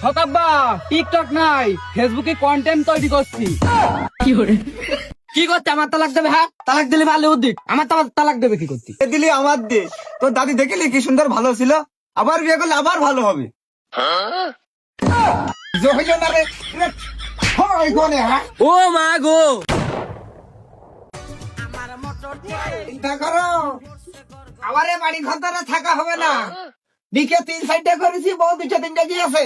শতাব্বা TikTok নাই ফেসবুকে content তৈরি করছি। কি করতে আমার তালাক দেবে হ্যাঁ? তালাক দিলে ভালো উদ্দিক। আমার তালাক তালাক দেবে কি করতে? দিলি আমার দে তোর দাদি দেখলি কি সুন্দর ভালো ছিল? আবার বিয়ে করলে আবার ভালো হবে। হয় হ্যাঁ? ও মা গো। চিন্তা করো। আমার বাড়ি ঘর থাকা হবে না। দিকে তিন সাইডে করেছি বউ দুটো তিনটে গিয়েছে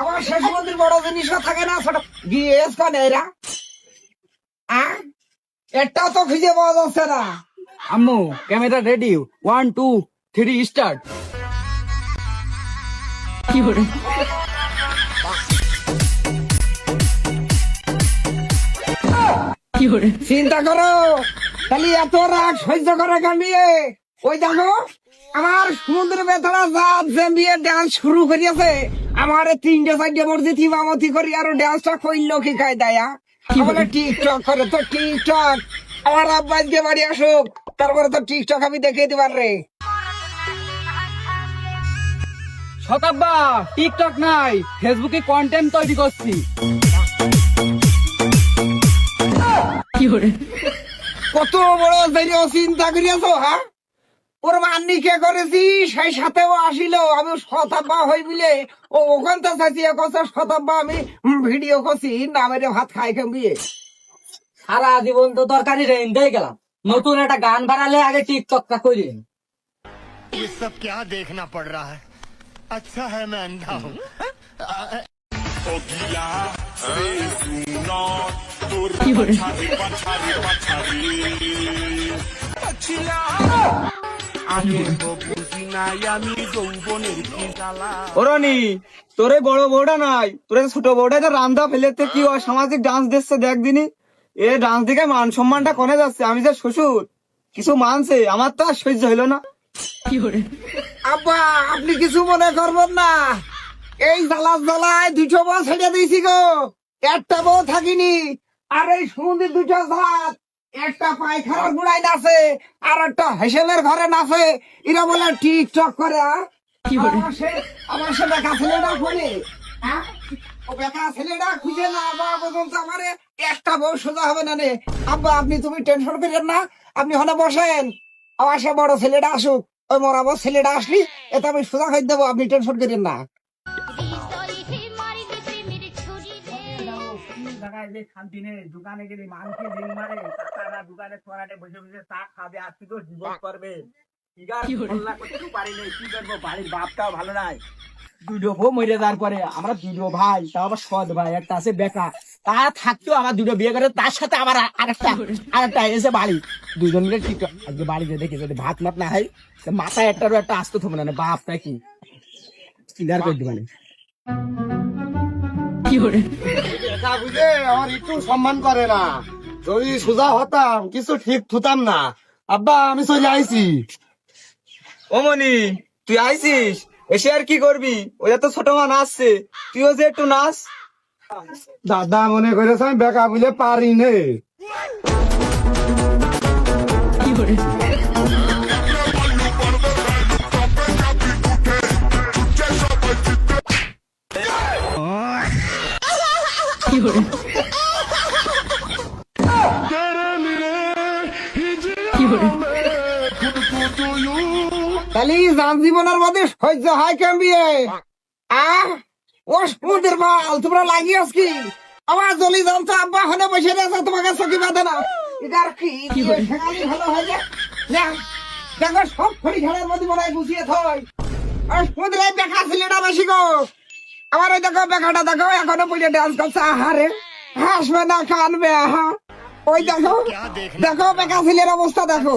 আমার শেষ মন্দির বড় জিনিসও থাকে না ছোট গিয়ে কোনে এরা? আহ? তো খুঁজে পাওয়া যাচ্ছে না। আম্মু camera ready one two three start চিন্তা করো খালি এত রাগ সহ্য করে কামিয়ে। ওই দেখো আমার সমুদ্র বেতরা জাত জেম্বিয়ে ডান্স শুরু করিয়াছে আমার তিনটে চারটে মসজিদ ইমামতি করি আর ডান্সটা কইল কি খায় দেয়া? বলে টিকটক করে তো টিকটক আমার আব্বা আজকে বাড়ি আসুক তারপরে তো টিকটক আমি দেখিয়ে দিবার রে। শতাব্বা টিকটক নাই ফেসবুকে কন্টেন্ট তৈরি করছি। কত বড় ধৈর্য চিন্তা করিয়াছো হ্যাঁ? ওর মান্নি কে করেছি সেই সাথেও আসিল আমি শতাব্বা হই বলে ও ওখান তো চাইছিয়া কত শতাব্বা আমি ভিডিও করছি নামের ভাত খাই কেমবিয়ে সারা জীবন তো তরকারি রেন্দাই গেলাম নতুন একটা গান বানালে আগে টিকটকটা করি ये सब क्या देखना पड़ रहा है अच्छा है मैं अंधा हूँ ওরনি তোরে বড় নাই, তোরে ছোট রান্দা ফেলেতে কি সামাজিক ডান্স এ ডান্স দিকে মান সম্মানটা যাচ্ছে? আমি যে শ্বশুর, কিছু মানছে, আমার তো আর সহ্য হইল না। আব্বা, আপনি কিছু মনে করবেন না। এই জ্বালা জ্বালায় দুটো বউ ছেড়ে দিয়েছি গো। একটা বউ থাকিনি, আর এই সমুদ্রের দুটো জাত। একটা পায়খানার গুড়াই নাচে আর একটা হেসেলের ঘরে নাচে। এরা বলে টিকটক করে আমার সে- ছেলেটা বলে হ্যাঁ? ও বেকা ছেলেটা খুঁজে না পাওয়া পর্যন্ত আমার একটা বউ সোজা হবে না রে আব্বা আপনি তুমি টেনশন করেন না আপনি হলে বসেন। আমার সে বড় ছেলেটা আসুক। ওই মরাবো ছেলেটা আসলি এটা আমি সোজা খাই দেবো আপনি টেনশন করেন না। দোকানে গেলে মানুষকে রিং মারে। টাকাটা দোকানে ফরাটে বসে বসে চা খাবে আর তুই তো জীবন করবে। পারি নাই কি করব? বাড়ির বাপটাও ভালো নাই। দুটো বউ মরে যাওয়ার পরে আমরা দুটো ভাই তাও আবার সৎ ভাই একটা আছে বেকা তা থাকতেও আমার দুটো বিয়ে করে তার সাথে আবার আরেকটা আরেকটা এসে বাড়ি। দুজন মিলে ঠিক আজকে বাড়িতে দেখে যদি ভাত মাত না হয় তো মাথায় একটারও একটা আসতে থাকবে না বাপ নাকি ক্লিয়ার করে দিবানে দেখা বুঝে আমার একটু সম্মান করে না। যদি সোজা হতাম কিছু ঠিক থুতাম না। আব্বা আমি চলে আইছি। ওমনি তুই আইছিস? এসে আর কি করবি? ওটা তো ছোট মা নাচছে তুইও যে একটু নাচ। দাদা মনে করেছে আমি বেকা বুঝে পারি নে। খালি যান জীবনের মধ্যে সহ্য হয় কেমবিয়ে আহ ও সমুদ্রের মাল তোমরা লাগিয়েছ কি? আমার জলি যান তো আব্বা হলে বসে রয়েছে তোমাকে চকি বাঁধে না। এটার কি ভালো হয়ে যায় দেখো সব খড়ি ঘাড়ের মধ্যে মনে হয় গুছিয়ে থই আর সমুদ্রে বেকা ছেলেটা বেশি গো। আমার ওই দেখো বেকাটা দেখো এখনও পড়ে ডান্স করছে। আহারে হাসবে না কানবে আহা। ওই দেখো দেখো বেকা ছেলের অবস্থা দেখো।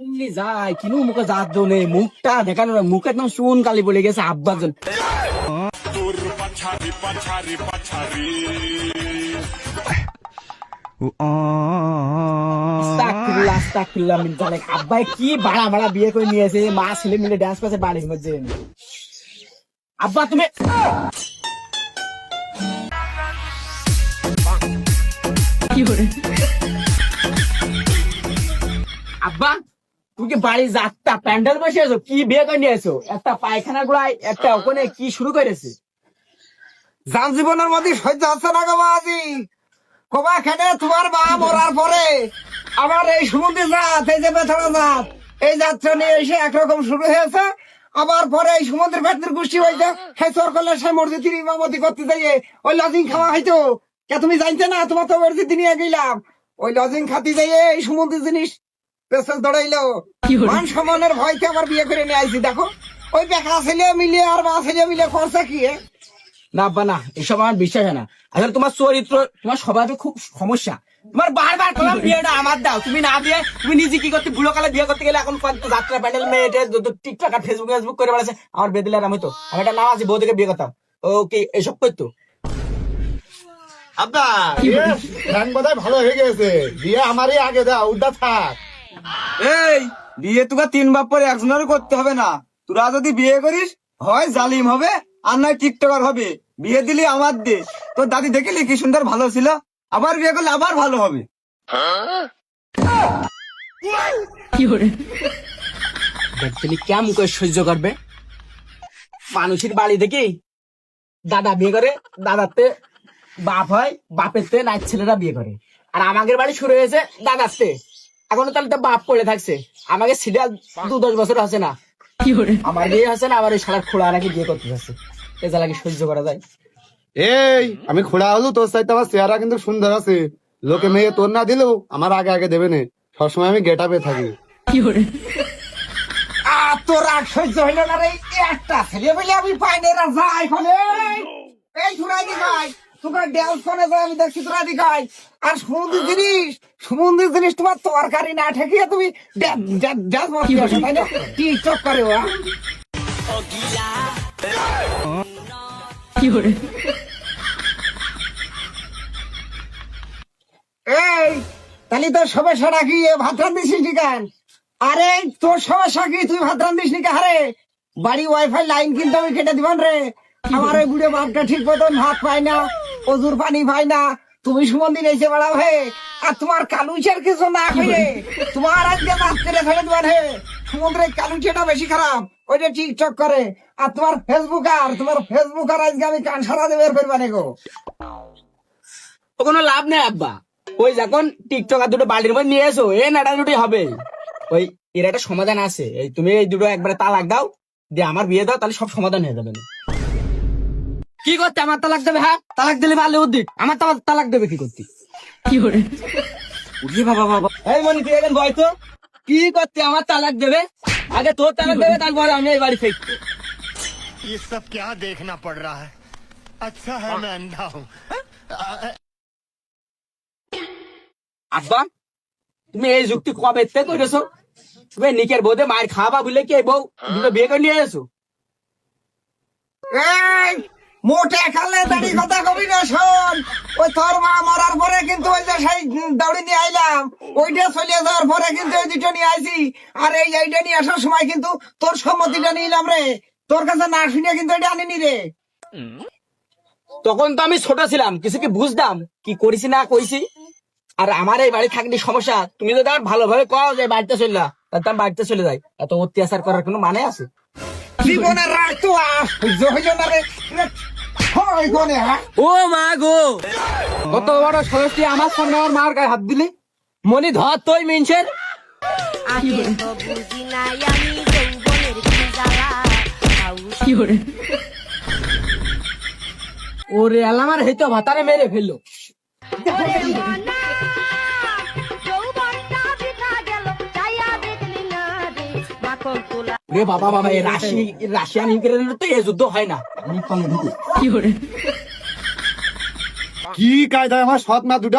শুনলি যাই কিনু মুখে জাত দো নেই মুখটা দেখানো মুখে একদম শুন কালি বলে গেছে আব্বা জন আব্বাই কি ভাড়া ভাড়া বিয়ে করে নিয়েছে মা ছেলে মিলে ডান্স করছে বাড়ির মধ্যে আব্বা তুমি আব্বা তুমি বাড়ি যাত্রা, প্যান্ডেল বসে আছো? কি বিয়ে করে এসো একটা পায়খানা গুড়ায় একটা ওখানে কি শুরু করেছে? যান জীবনের মধ্যে সহ্য হচ্ছে না গো কবা খেলে তোমার মা মরার পরে আবার এই সমুদ্রে জাত এই যে বেথড়া জাত এই যাত্রা নিয়ে এসে একরকম শুরু হয়েছে। আবার পরে এই সমুদ্রের ভেতর গোষ্ঠী হয়েছে। চোর করলে সেই মসজিদের ইমামতি করতে যাইয়ে ওই লজিং খাওয়া হয়তো কে তুমি জানতে না, তোমার তো মসজিদ নিয়ে গেলাম ওই লজিং খাতি যাইয়ে এই সমুদ্রের জিনিস পেছল দৌড়াইলো। মান সম্মানের ভয়তে আবার বিয়ে করে নিয়ে আইছি দেখো। ওই ছেলে মিলে আর ছেলে মিলে করছে কি না আব্বা না এসব আমার বিশ্বাস হয় না। আসলে তোমার চরিত্র তোমার স্বভাবে খুব সমস্যা। তোমার বারবার তোমার বিয়েটা আমার দাও। তুমি না দিয়ে তুমি নিজে কি করতে বুড়ো কালে বিয়ে করতে গেলে এখন কত যাত্রা প্যান্ডেল মেয়েটে টিকটক আর ফেসবুক ফেসবুক করে বেড়াচ্ছে। আমার বেদিলে আমি তো। আমি একটা নাম আছে বৌদিকে বিয়ে করতাম। ও কি এসব করতো আব্বা ভালো হয়ে গেছে। বিয়ে আমারই আগে দাও উল্টা থাক। এই বিয়ে তোকে তিন একজনেরও করতে হবে না। তোরা যদি বিয়ে করিস হয় জালিম হবে আর নয় টিকটকার হবে। বিয়ে দিলি আমার দে তোর দাদি দেখলি কি সুন্দর ভালো ছিল? আবার বিয়ে করলে আবার ভালো হবে। দেখছিলি করে সহ্য করবে? মানুষের বাড়ি দেখি দাদা বিয়ে করে দাদাতে বাপ হয় বাপের তে নাচ ছেলেরা বিয়ে করে। আর আমাদের বাড়ি শুরু হয়েছে দাদাতে। এখনও তাহলে তো বাপ পড়ে থাকছে। আমাকে সিরিয়াল দু দশ বছর আছে না। আমার বিয়ে হচ্ছে না আবার ওই শালার খোলা নাকি বিয়ে করতে যাচ্ছে। এ জ্বালা কি সহ্য করা যায়? এই আমি খোড়া হলো তোর সাইতে আমার চেহারা কিন্তু সুন্দর আছে। লোকে মেয়ে তোর না দিলেও আমার আগে আগে দেবে না। সবসময় আমি গেট আপে থাকি। আর তোর রাগ সহ্য হইল না রে একটা ছেলে বলে আমি পাই না এরা যাই ফলে এই সুরাই দিঘাই ড্যান্স করে আমি দেখছি তোরা দিঘাই আর সমুদ্র জিনিস সমুদ্র জিনিস তোমার তরকারি না ঠেকিয়ে তুমি ড্যান্স মারতে আসো তাই না? টিকটক করে ওরা? এই তাহলে তোর সমস্যা নাকি এ ভাত রান্ধিস নি কেন? আরে তোর সমস্যা কি তুই ভাত রান্ধিস নি হারে বাড়ি ওয়াইফাই লাইন কিন্তু আমি কেটে দিবান রে। আমার ওই বুড়ে বাপটা ঠিক মতন ভাত পায় না। অজুর পানি পায় না তুমি সুমন্দির এসে বেড়াও হে। আর তোমার কালুচের কিছু না করে তোমার আজকে রাত্রে ফেলে দিবান হে সমুদ্রের কালুচেটা বেশি খারাপ ওইটা টিকটক করে। আর তোমার ফেসবুক আর তোমার ফেসবুক আর আজকে আমি কান সারা দেবে ফেরবানে গো। ও কোনো লাভ নেই আব্বা। ওই যখন টিকটক আর দুটো বাড়ির মধ্যে নিয়ে এসো এ নাটানুটি হবে। ওই এর একটা সমাধান আছে। এই তুমি এই দুটো একবারে তালাক দাও দিয়ে আমার বিয়ে দাও তাহলে সব সমাধান হয়ে যাবে। না। কি করতে আমার তালাক দেবে হ্যাঁ তালাক দিলে ভালো উদ্দিক আমার তালাক তালাক দেবে কি করতে উঠি বাবা বাবা এই মনি তুই এখন বয় তো কি করতে আমার তালাক দেবে আগে তোর তালাক দেবে তারপরে আমি এই বাড়ি ফেকবো ये सब क्या देखना पड़ रहा है अच्छा है मैं अंधा हूँ আব্বা তুমি এই যুক্তি কবে থেকে করেছো তুমি নিকের বউতে মায়ের খাওয়াবা বলে কি এই বউ দুটো বিয়ে করে নিয়ে এসো এই মোটে খালে দাড়ি কথা কবি না শোন। ওই তোর মা মরার পরে কিন্তু ওই যে সেই দাউড়ি নিয়ে আইলাম। ওইটা চলে যাওয়ার পরে কিন্তু ওই দুটো নিয়ে আইছি। আর এই এইটা নিয়ে আসার সময় কিন্তু তোর সম্মতিটা নিলাম রে। তোর কাছে না শুনে কিন্তু এটা আনিনি রে। তখন তো আমি ছোট ছিলাম, কিছু কি বুঝতাম? কি করেছি না কইছি আর আমার এই বাড়ি থাকলে সমস্যা। তুমি যদি আমার ভালোভাবে কও যে বাড়িতে চললা তাহলে তো বাড়িতে চলে যাই। এত অত্যাচার করার কোনো মানে আছে? জীবনের রাগ তো হয় হ্যাঁ? ও মা গো। কত বড় সদস্য আমার সামনে আমার মার গায়ে হাত দিলি? মনি ধর তুই জ্বালা। ওরে আল্লামার হেতো ভাতারে মেরে ফেলল। রে বাবা বাবা এই রাশি রাশিয়ান ইউক্রেনের তো এই যুদ্ধ হয় না। আমি পালে কি কায়দায় আমার সৎ মা দুটো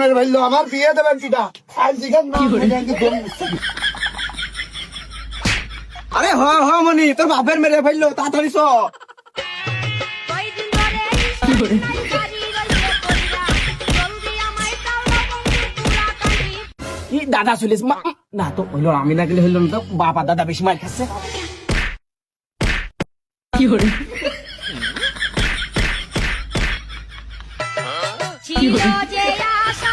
মেরে ফেলল আমার বিয়ে দেবেন জিজ্ঞাসা না। আরে হ হ মনি তোর বাপের মেরে ফেলল তাড়াতাড়ি কি দাদা চলিস? মা না তো হইল আমি না গেলে হইল না তো বাবা দাদা বেশি মার খাচ্ছে। কি হল? কি হল? বাঁধবো যে বাসা